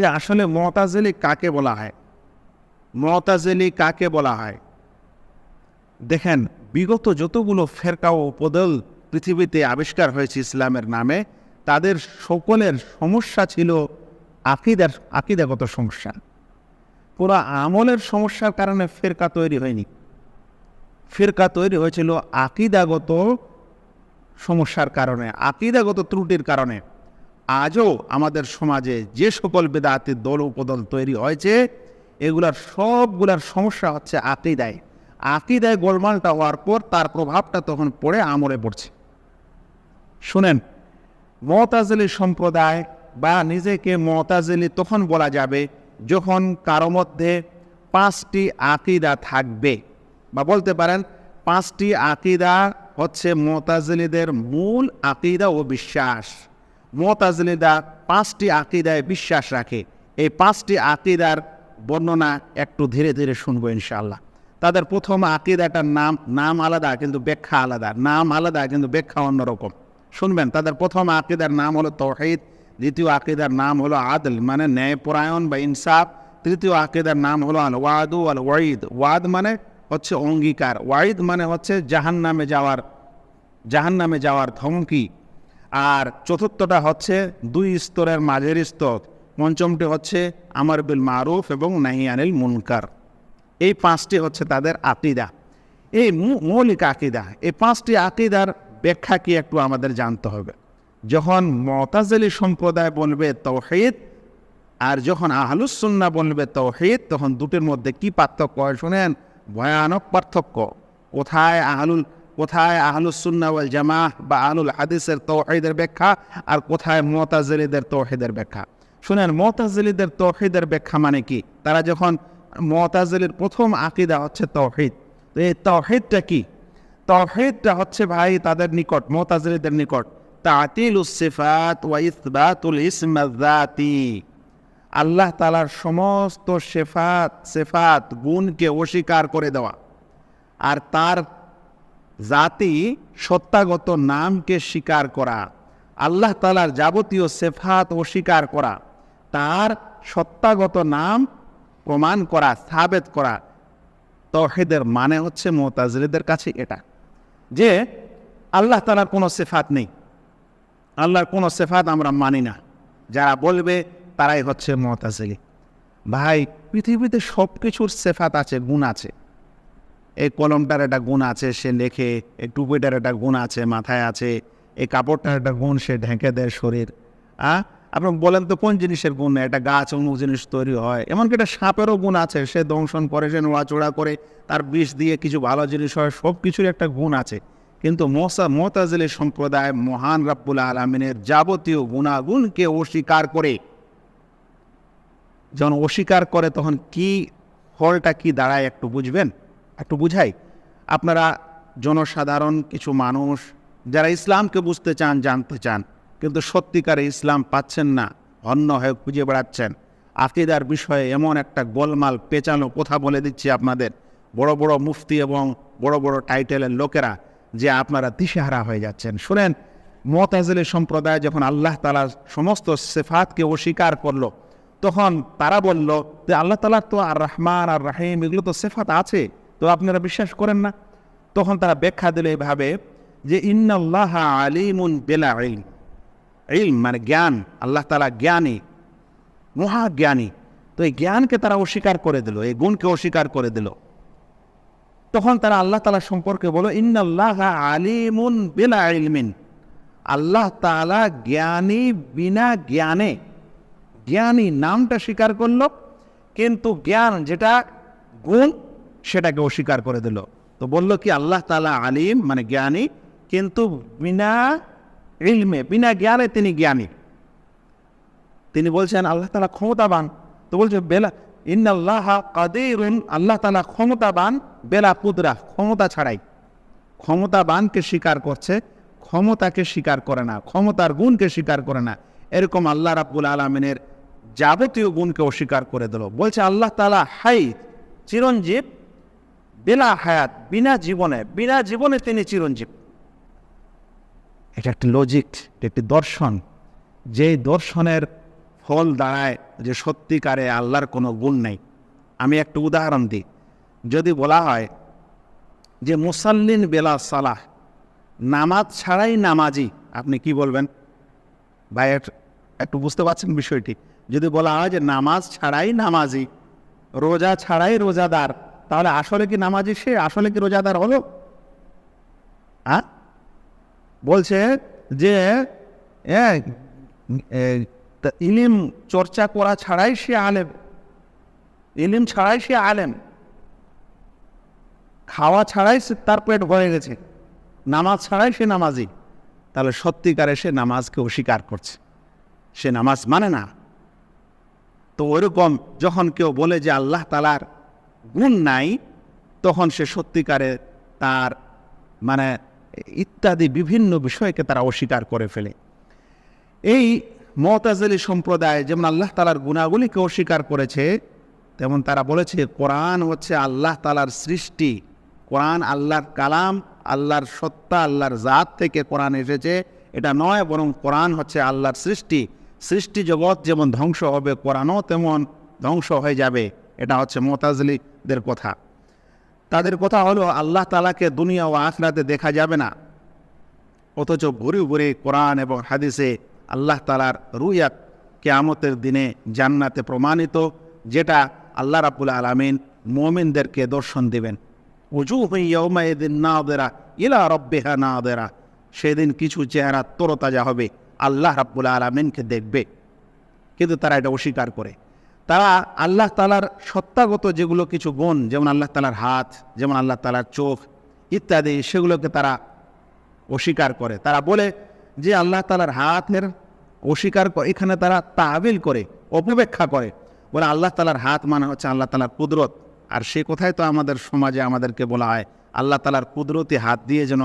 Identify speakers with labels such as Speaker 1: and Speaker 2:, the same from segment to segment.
Speaker 1: যে আসলে মতাজেলি কাকে বলা হয়? মতাজেলি কাকে বলা হয়? দেখেন, বিগত যতগুলো ফেরকা ও উপদল পৃথিবীতে আবিষ্কার হয়েছে ইসলামের নামে, তাদের সকলের সমস্যা ছিল আকিদার, আকিদাগত সমস্যা। পুরো আমলের সমস্যার কারণে ফেরকা তৈরি হয়নি। ফেরকা তৈরি হয়েছিল আকিদাগত সমস্যার কারণে, আকিদাগত ত্রুটির কারণে। আজও আমাদের সমাজে যে সকল বেদাতির দল উপদল তৈরি হয়েছে, এগুলার সবগুলার সমস্যা হচ্ছে আকিদায়। আকিদায় গোলমালটা হওয়ার পর তার প্রভাবটা তখন পড়ে আমলে পড়ছে। শুনেন, মতাজলি সম্প্রদায় বা নিজেকে মতাজলি তখন বলা যাবে যখন কারও মধ্যে পাঁচটি আকিদা থাকবে। বা বলতে পারেন, পাঁচটি আকিদা হচ্ছে মতাজলিদের মূল আকিদা ও বিশ্বাস। মতাজলিদা পাঁচটি আকিদায় বিশ্বাস রাখে। এই পাঁচটি আকিদার বর্ণনা একটু ধীরে ধীরে শুনব ইনশাআল্লাহ। তাদের প্রথম আকিদাটার নাম নাম আলাদা কিন্তু ব্যাখ্যা আলাদা। নাম আলাদা কিন্তু ব্যাখ্যা অন্যরকম। শুনবেন, তাদের প্রথম আকিদার নাম হলো তৌহিদ, দ্বিতীয় আকিদার নাম হলো আদল মানে ন্যায়পরায়ণ বা ইনসাফ। তৃতীয় আকিদার নাম হলো আল ওয়াদু আল ওয়াইদ ওয়াদ মানে হচ্ছে অঙ্গীকার ওয়াইদ মানে হচ্ছে জাহান নামে যাওয়ার জাহান নামে যাওয়ার ধমকি। আর চতুর্থটা হচ্ছে দুই স্তরের মাঝের স্তর। পঞ্চমটি হচ্ছে আমার বিল মারুফ এবং নাহিয়ানিল মুনকার। এই পাঁচটি হচ্ছে তাদের আকিদা। এই মৌলিক আকিদা। এই পাঁচটি আকিদার ব্যাখ্যা কি একটু আমাদের জানতে হবে। যখন মতাজলি সম্প্রদায় বলবে তৌহিদ আর যখন আহলুসুন্না বলবে তৌহিদ তখন দুটির মধ্যে কি পার্থক্য হয় শুনেন? ভয়ানক পার্থক্য। কোথায় আহলুল কোথায় আহলুসুন্না ওয়াল জামা বা আহলুল হাদিসের তৌহিদের ব্যাখ্যা আর কোথায় মতাজলিদের তৌহিদের ব্যাখ্যা? শুনেন মতাজলিদের তৌহিদের ব্যাখ্যা মানে কি? তারা যখন মতাজলির প্রথম আকিদা হচ্ছে তৌহিদ, তো এই তৌহিদটা কি? তৌহিদটা হচ্ছে ভাই তাদের নিকট মতাজলিদের নিকট। তাতিল সিফাত ওয়া ইসবাতুল ইসম যাতি আল্লাহ তালার সমস্ত শেফাত সেফাত গুণকে অস্বীকার করে দেওয়া। আর তার জাতি সত্তাগত নামকে স্বীকার করা, আল্লাহ তালার যাবতীয় সেফাত অস্বীকার করা, তার সত্তাগত নাম প্রমাণ করা, সাবেত করা। তহেদের মানে হচ্ছে মোতাজরিদের কাছে এটা, যে আল্লাহ তালার কোনো সেফাত নেই। আল্লাহর কোনো সেফাত আমরা মানি না। যারা বলবে তারাই হচ্ছে মতাজিলি ভাই, পৃথিবীতে সব কিছুর সেফাত আছে, গুণ আছে। এই কলমটার একটা গুণ আছে, সে লেখে, এই টুপিটার একটা গুণ আছে, মাথায় আছে, এই কাপড়টার একটা গুণ সে ঢেকে দেয় শরীর। আ? আপনি বলেন তো কোন জিনিসের গুণ? একটা গাছ, অমুক জিনিস তৈরি হয়। এমনকি একটা সাপেরও গুণ আছে, সে দংশন করে, সে নোড়াচোড়া করে, তার বিষ দিয়ে কিছু ভালো জিনিস হয় সব কিছুর একটা গুণ আছে। কিন্তু মোসা মোতাজিলি সম্প্রদায় মহান রাব্বুল আলমিনের যাবতীয় গুণাগুণকে অস্বীকার করে, যখন অস্বীকার করে, তখন কি ফলটা কি দাঁড়ায় একটু বুঝবেন? একটু বুঝাই। আপনারা জনসাধারণ, কিছু মানুষ, যারা ইসলামকে বুঝতে চান, জানতে চান, কিন্তু সত্যিকারে ইসলাম পাচ্ছেন না অন্য হয়ে খুঁজে বেড়াচ্ছেন। আকিদার বিষয়ে এমন একটা গোলমাল পেঁচানো কথা বলে দিচ্ছি আপনাদের। বড় বড় মুফতি এবং বড় বড় টাইটেলের লোকেরা যে আপনারা দিশেহারা হয়ে যাচ্ছেন। শুনেন, মতাজলি সম্প্রদায় যখন আল্লাহ তালা সমস্ত সেফাতকে অস্বীকার করল, তখন তারা বলল যে আল্লাহ তালা তো আর রহমান আর রাহিম, এগুলো তো সেফাত আছে। তো আপনারা বিশ্বাস করেন না। তখন তারা ব্যাখ্যা দিল এইভাবে যে, ইন্নাল্লাহ আলিমুন বেলা ইলম। মানে জ্ঞান, আল্লাহ তালা জ্ঞানী মহাজ্ঞানী তো এই জ্ঞানকে তারা অস্বীকার করে দিল, এই গুণকে অস্বীকার করে দিল। তখন তারা আল্লাহ তালা সম্পর্কে বলো ইন্নাল্লাহ আলিমুন বেলা ইলমিন। আল্লাহ তালা জ্ঞানী বিনা জ্ঞানে। জ্ঞানী নামটা স্বীকার করল, কিন্তু জ্ঞান যেটা, গুণ সেটাকে অস্বীকার করে দিল। তো বলল কি, আল্লাহ তালা আলিম মানে জ্ঞানী, কিন্তু বিনা ইলমে, বিনা জ্ঞানে তিনি জ্ঞানী। তিনি বলছেন, আল্লাহ তালা ক্ষমতাবান। তো বলছে, বেলা, ইন্নাল্লাহ কাদিরুন, আল্লাহ তালা ক্ষমতাবান বেলা কুদরা ক্ষমতা ছাড়াই। ক্ষমতাবানকে স্বীকার করছে, ক্ষমতাকে স্বীকার করে না, ক্ষমতার গুণকে স্বীকার করে না। এরকম আল্লাহ রাব্বুল আলমিনের যাবতীয় গুণকে অস্বীকার করে দিল। বলছে, আল্লাহ তালা হাই, চিরঞ্জীব বেলা হায়াত, বিনা জীবনে বিনা জীবনে তিনি চিরঞ্জীব। এটা একটি লজিক একটি দর্শন। যে দর্শনের ফল দাঁড়ায় যে সত্যিকারে আল্লাহর কোনো গুণ নেই। আমি একটু উদাহরণ দিই। যদি বলা হয় যে মুসাল্লিন বেলা সালাহ, নামাজ ছাড়াই নামাজি, আপনি কি বলবেন? ভাই একটু বুঝতে পারছেন বিষয়টি? যদি বলা হয় যে নামাজ ছাড়াই নামাজি, রোজা ছাড়াই রোজাদার তাহলে আসলে কি নামাজি সে? আসলে কি রোজাদার হলো? হ্যাঁ বলছে যে ইলিম চর্চা করা ছাড়াই সে আলেম। ইলিম ছাড়াই সে আলেম। খাওয়া ছাড়াই সে তার পেট ভরে গেছে। নামাজ ছাড়াই সে নামাজি। তাহলে সত্যিকারে সে নামাজকে অস্বীকার করছে। সে নামাজ মানে না। তো ওইরকম যখন কেউ বলে যে আল্লাহ তালার গুণ নাই, তখন সে সত্যিকারে তার মানে ইত্যাদি বিভিন্ন বিষয়কে তারা অস্বীকার করে ফেলে। এই মতাজলি সম্প্রদায় যেমন আল্লাহ তালার গুণাগুলিকে অস্বীকার করেছে, তেমন তারা বলেছে, কোরআন হচ্ছে আল্লাহ তালার সৃষ্টি। কোরআন আল্লাহর কালাম, আল্লাহর সত্তা, আল্লাহর জাত থেকে কোরআন এসেছে। এটা নয়, বরং কোরআন হচ্ছে আল্লাহর সৃষ্টি। সৃষ্টি জগৎ যেমন ধ্বংস হবে, কোরআনও তেমন ধ্বংস হয়ে যাবে। এটা হচ্ছে মোতাজলিদের কথা। তাদের কথা হলো, আল্লাহ তালাকে দুনিয়া ও আখরাতে দেখা যাবে না। অথচ ভুরি ভুরি কোরআন এবং হাদিসে আল্লাহ তালার রুয়াত কেয়ামতের দিনে জান্নাতে প্রমাণিত, যেটা আল্লাহ রাবুল আলমিন মোমিনদেরকে দর্শন দিবেন। উজু হইয়াউমায়দিন না দেরা ইলা রব্বেহা না দেরা সেদিন কিছু চেহারা তরতাজা হবে, আল্লাহ রাব্বুল আলমিনকে দেখবে। কিন্তু তারা এটা অস্বীকার করে। তারা আল্লাহ তালার সত্তাগত যেগুলো কিছু গুণ, যেমন আল্লাহ তালার হাত, যেমন আল্লাহ তালার চোখ ইত্যাদি, সেগুলোকে তারা অস্বীকার করে। তারা বলে যে আল্লাহ তালার হাতের অস্বীকার করে, এখানে তারা তাবিল করে, অপব্যাখ্যা করে। বলে আল্লাহ তালার হাত মানে হচ্ছে আল্লাহ তালার কুদরত। আর সে কোথায় তো আমাদের সমাজে আমাদেরকে বলা হয়, আল্লাহ তালার কুদরতি হাত দিয়ে যেন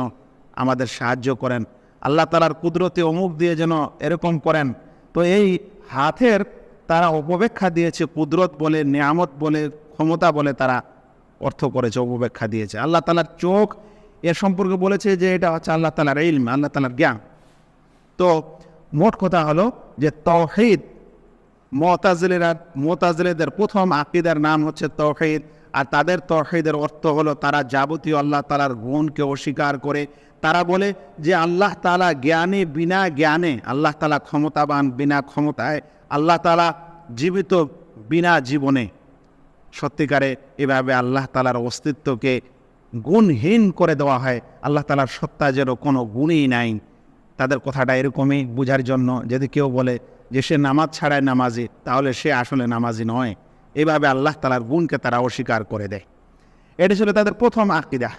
Speaker 1: আমাদের সাহায্য করেন। আল্লাহ তালার কুদরতি অমুক দিয়ে যেন এরকম করেন। তো এই হাতের তারা অপব্যাখ্যা দিয়েছে, কুদরত বলে, নিয়ামত বলে, ক্ষমতা বলে তারা অর্থ করেছে অপব্যাখ্যা দিয়েছে। আল্লাহ তালার চোখ এর সম্পর্কে বলেছে যে এটা হচ্ছে আল্লাহ তালার ইলম, আল্লাহ তালার জ্ঞান। তো মোট কথা হলো যে তহিদ মতাজলেরা, মোতাজলেদের প্রথম আকিদার নাম হচ্ছে তৌহিদ আর তাদের তৌহিদের অর্থ হলো তারা যাবতীয় আল্লাহ তালার গুণকে অস্বীকার করে। তারা বলে যে আল্লাহ তালা জ্ঞানে বিনা জ্ঞানে, আল্লাহ তালা ক্ষমতাবান বিনা ক্ষমতায়, আল্লাহ তালা জীবিত বিনা জীবনে। সত্যিকারে এভাবে আল্লাহ তালার অস্তিত্বকে গুণহীন করে দেওয়া হয়। আল্লাহ তালার সত্তা যেন কোনো গুণই নাই। তাদের কথাটা এরকমই বোঝার জন্য যদি কেউ বলে যে সে নামাজ ছাড়ায় নামাজি, তাহলে সে আসলে নামাজি নয়। এভাবে আল্লাহ তালার গুণকে তারা অস্বীকার করে দেয়। এটা ছিল তাদের প্রথম আকিদা।